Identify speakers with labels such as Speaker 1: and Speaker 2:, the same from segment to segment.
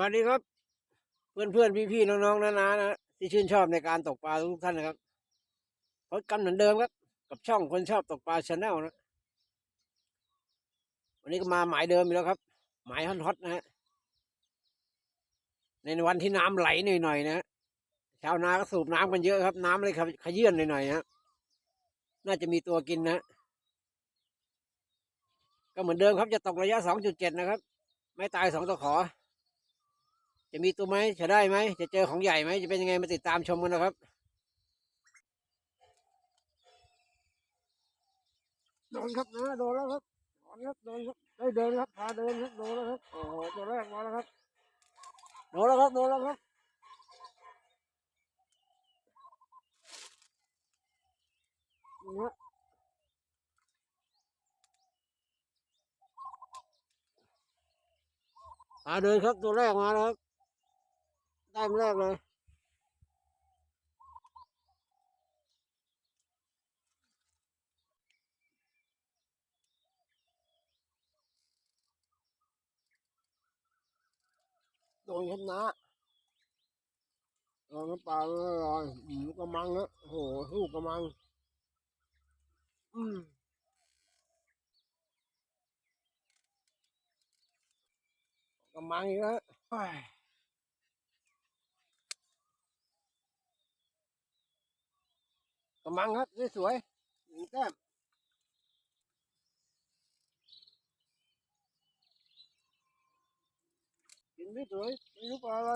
Speaker 1: วัสดีครับ เพื่อนเพื่อนพี่พี่ๆน้องๆนานานะที่ชื่นชอบในการตกปลาทุกท่านนะครับพบกันเหมือนเดิมครับ กับช่องคนชอบตกปลาชาแนลนะวันนี้ก็มาหมายเดิมอีกแล้วครับ หมายฮอตๆนะฮะในวันที่น้ำไหลหน่อยๆนะฮะชาวนาก็สูบน้ำกันเยอะครับ น้ำเลยขยื่นหน่อยๆนะฮะน่าจะมีตัวกินนะก็เหมือนเดิมครับจะตกระยะสองจุดเจ็ดนะครับ ไม่ตายสองตะขอ จะมีตัวไหมจะได้ไหม จะเจอของใหญ่ไหม จะเป็นยังไงมาติดตามชมกันนะครับโดนครับนะโดนแล้วครับโดนครับโดนครับได้เดินครับพาเดินครับโดนแล้วครับโอ้โหตัวแรกมาแล้วครับโดนแล้วครับโดนแล้วครับนี่ฮะพาเดินครับตัวแรกมาแล้วครับ ได้มแรกเลยโดนครับนะโดนน้ำปลาเลยลอยอืมกระมังนะโอ้โหสู้กระมัง อืมกระมังอีกแล้วโอ้ยก ระมังครับสวยหนึ่งแต้มกินไม่สวยไม่รู้ปลาอะไร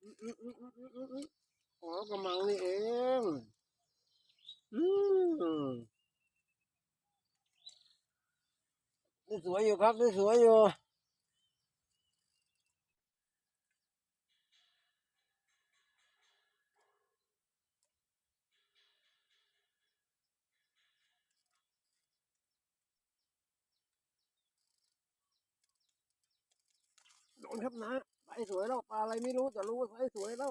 Speaker 1: อืมอืมอืมอืมอืมอืมอืมอ๋อกระมังนี่เองอืมนี่สวยอยู่ครับนี่สวยอยู่ ครับนะไซสวยแล้วปลาอะไรไม่รู้แต่รู้ว่าไซสวยแล้ว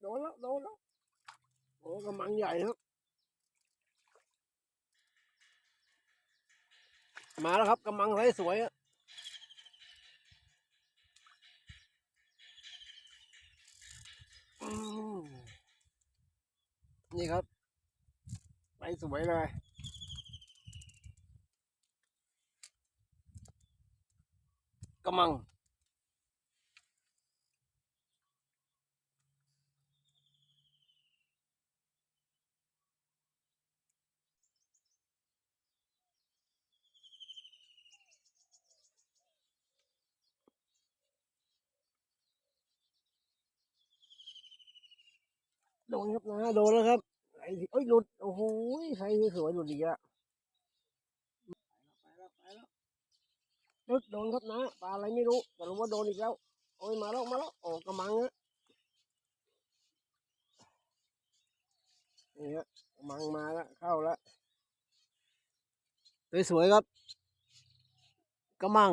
Speaker 1: โดนแล้วโดนแล้วโอ้กำมังใหญ่ครับ มาแล้วครับกำมังไซสวยอะนี่ครับไซสวยเลยกำมัง ดนครับนะโดนแล้วครับไอ้เอ้ยหลุดโอ้โหใส่สวยหลุดอีกอะไปแล้วไปแล้วดึกโดนครับนะปลาอะไรไม่รู้แต่รู้ว่าโดนอีกแล้วโอ้ยมาแล้วมาแล้วโอ้กระมังอะนี่ฮะกระมังมาแล้วเข้าแล้วสวยๆครับกระมัง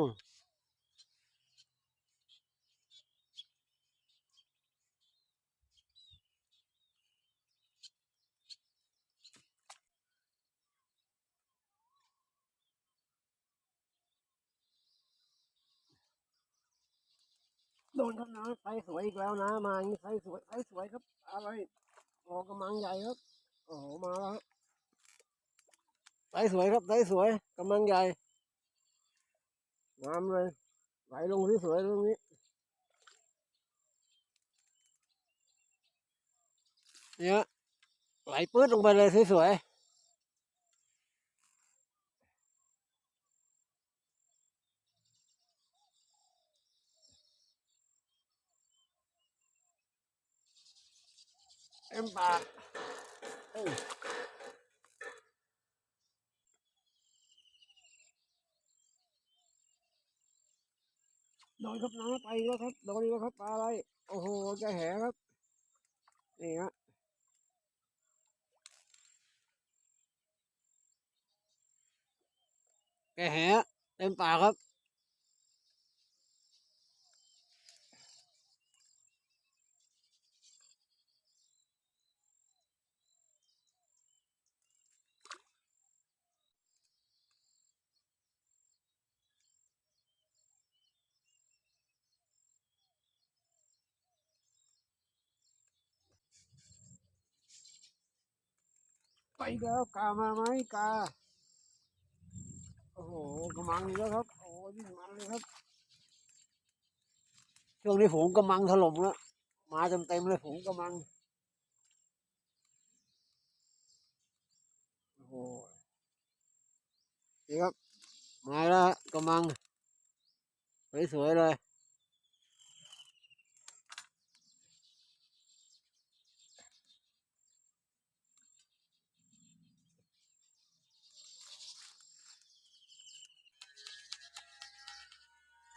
Speaker 1: โดนครับนะไซสวยอีกแล้วนะ มาอย่างนี้ไซสวยไซสวยครับ อะไรโอ้กระมังใหญ่ครับ โอ้โหมาแล้วไซสวยครับไซสวยกระมังใหญ่งามเลยไหลลงที่สวยตรงนี้เนี่ยไหลปื้ดลงไปเลยสวยๆ เอ็มปากโดนครับน้าไปแล้วครับโดนแล้วครับปลาอะไร โอ้โหจะแหครับ นี่ฮะแกแหเต็มปากครับ อีกแล้วกามาไหมกา โอ้โหกำมังอีกแล้วครับ โอ้ยิ่งมันเลยครับ ช่วงนี้ฝูงกำมังถล่มแล้ว มาเต็มเต็มๆเลยฝูงกำมัง โอ้โหนี่ครับ มาแล้วกำมัง สวยๆเลย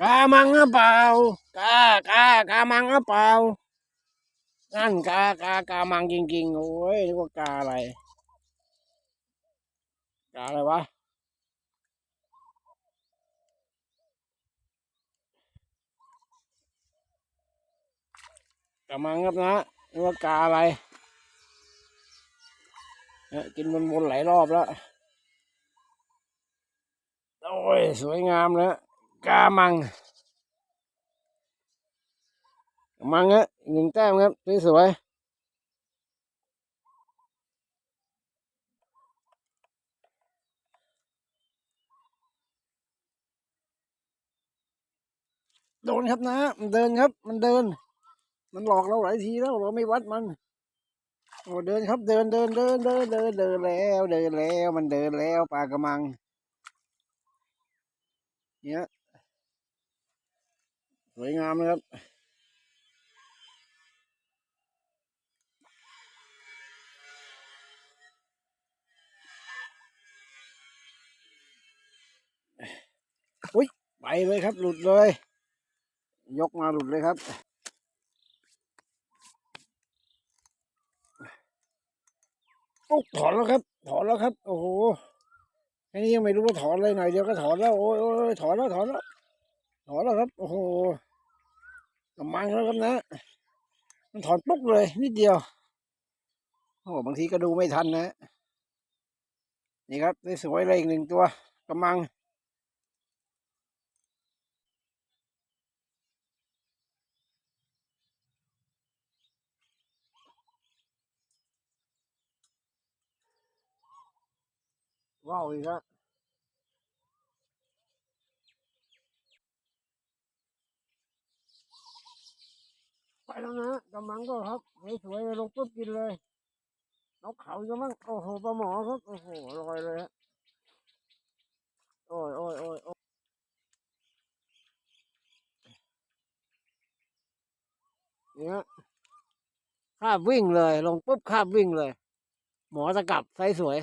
Speaker 2: กามังหรือเปล่ากากากามังหรือเปล่านั่นกากากามังจริงๆโอ้ยนึกว่ากาอะไรกาอะไรวะกามังครับนะนึกว่ากาอะไรเนี่ยกินวนๆหลายรอบแล้วโอ้ยสวยงามแล้ว กามัง มังฮะหนึ่งแต้มครับสวยๆโดนครับนะ มันเดินครับ มันเดิน มันหลอกเราหลายทีแล้วเราไม่วัดมันโอ้เดินครับ เดินเดินเดินเดินเดินเดินแล้ว เดินแล้ว มันเดินแล้วปลากระมัง เนี่ย สวยงามนะครับ อุ้ย ไปเลยครับ หลุดเลย ยกมาหลุดเลยครับโอ้ถอนแล้วครับ ถอนแล้วครับ โอ้โหแค่นี้ยังไม่รู้ว่าถอนเลยหน่อยเดียวก็ถอนแล้วโอ้ยโอ้ยถอนแล้ว ถอนแล้ว ถอนแล้วครับ โอ้โห กำมังแล้วครับนะ มันถอนปุ๊บเลย นิดเดียว โอ้บางทีก็ดูไม่ทันนะ นี่ครับสวยเลยอีกหนึ่งตัวกำมัง
Speaker 1: ว้าวอีกแล้ว ไปแล้วนะกำมังก็ครับสวยๆลงปุ๊บกินเลยนกเขาจะมั่งโอ้โหปลาหมอครับโอ้โหลอยเลยฮะโอ้ยโอ้ยโอ้ยเนี่ยคาบวิ่งเลย ลงปุ๊บคาบวิ่งเลย หมอตะกลับไซส์สวย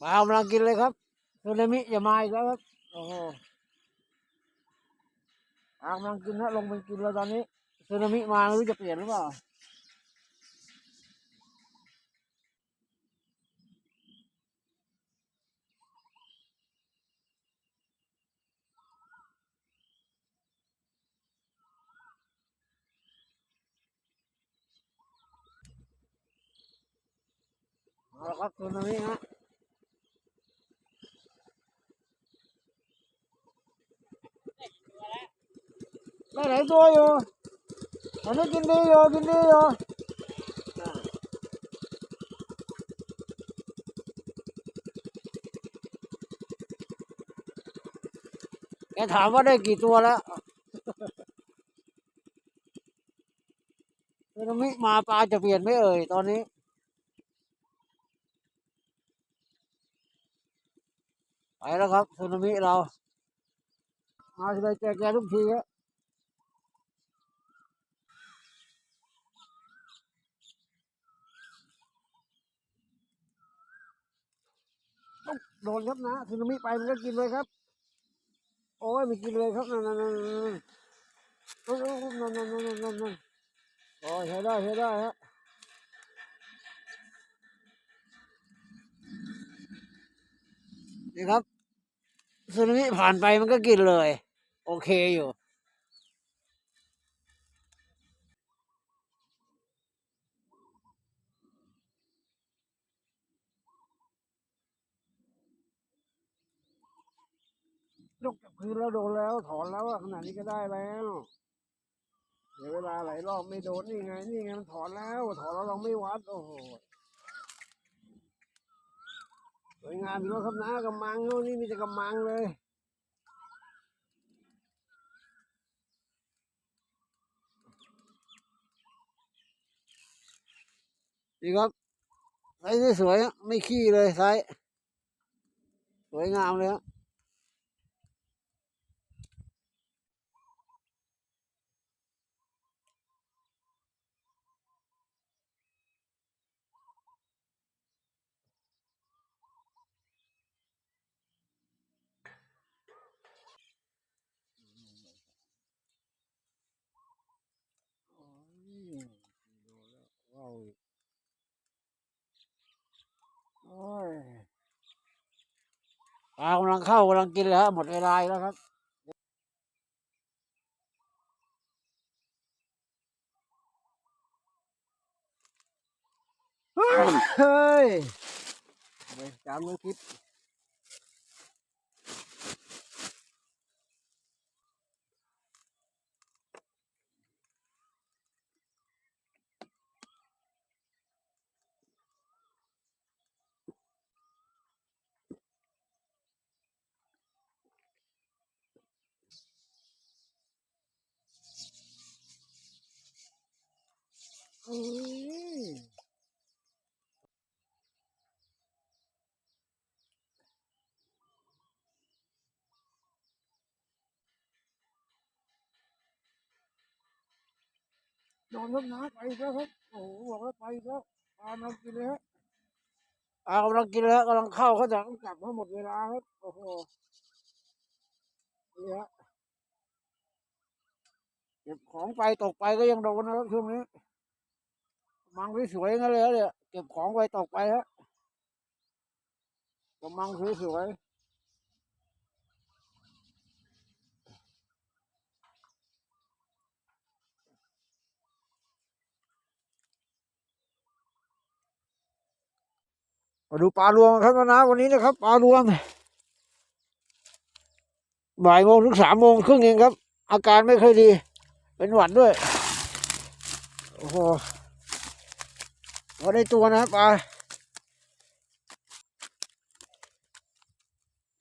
Speaker 1: ปลากำลังกินเลยครับซูนามิอย่ามาอีกแล้วครับ โอ้โหปลากำลังกินนะลงไปกินแล้วตอนนี้ซูนามิมาไม่รู้จะเปลี่ยนหรือเปล่าเอาละครับซูนามิฮะ ไหลายตัวอยู่ตอนนี้กินดีอยู่กินดีอยู่แกถามว่าได้กี่ตัวแล้วสึนามิมาปลาจะเปลี่ยนไหมเอ่ยตอนนี้ไปแล้วครับสึนามิเรา มาทีไรแจกแกทุกทีอะต้อง โดนครับนะสึนามิไปมันก็กินเลยครับ โอ้ยมันกินเลยครับนั่นนั่นนั่นนั่นนั่นนั่นนั่นนั่นนั่นนั่นโอ้ยใช้ได้ใช้ได้ฮะนี่ครับสึนามิผ่านไปมันก็กินเลย โอเคอยู่ ยกจับคืนแล้วโดนแล้วถอนแล้วอะขนาดนี้ก็ได้แล้ว เดี๋ยวเวลาหลายรอบไม่โดนนี่ไง นี่ไงมันถอนแล้ว ถอนแล้วเราไม่วัดโอ้โหสวยงามอยู่แล้วครับนะกำมังนี่มีแต่กำมังเลยดีครับไซส์สวยๆอะไม่ขี้เลยไซส์สวยงามเลยฮะโอ้ยดูแล้วว้าวอีกโอ้ย ปลากำลังเข้ากำลังกินแล้วหมดเวลาอีกแล้วครับเฮ้ยไปจามน้ำทิพ โดนครับนะไปแล้วครับโอ้โหบอกแล้วไปแล้วปลากำลังกินเลยฮะปลากำลังกินแล้วกำลังเข้าเขาจะต้องกลับมาหมดเวลาครับโอ้โหนี่ฮะเก็บของไปตกไปก็ยังโดนนะครับช่วงนี้ มังสวยๆงั้นเลยเนี่ยเก็บของไปตกไปฮะกำมังสวยๆมาดูปลารวมครับนะวันนี้นะครับปลารวมบ่ายโมงถึงสามโมงครึ่งเองครับ อาการไม่ค่อยดี เป็นหวัดด้วย โอ้โห พอได้ตัวนะปลา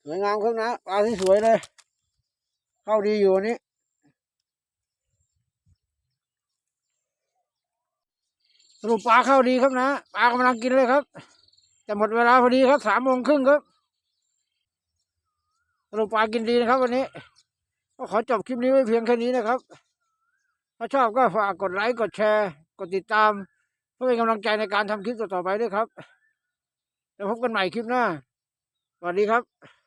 Speaker 1: สวยงามครับนะปลาที่สวยเลย เข้าดีอยู่นนี้สรุปปลาเข้าดีครับนะปลากำลังกินเลยครับแต่หมดเวลาพอดีครับสามโมงครึ่งครับสรุปปลากินดีนะครับวันนี้ก็ขอจบคลิปนี้ไว้เพียงแค่นี้นะครับ ถ้าชอบก็ฝากกดไลค์กดแชร์ กดติดตาม ก็เป็นกำลังใจในการทำคลิปต่อๆไปด้วยครับ แล้วพบกันใหม่คลิปหน้า สวัสดีครับ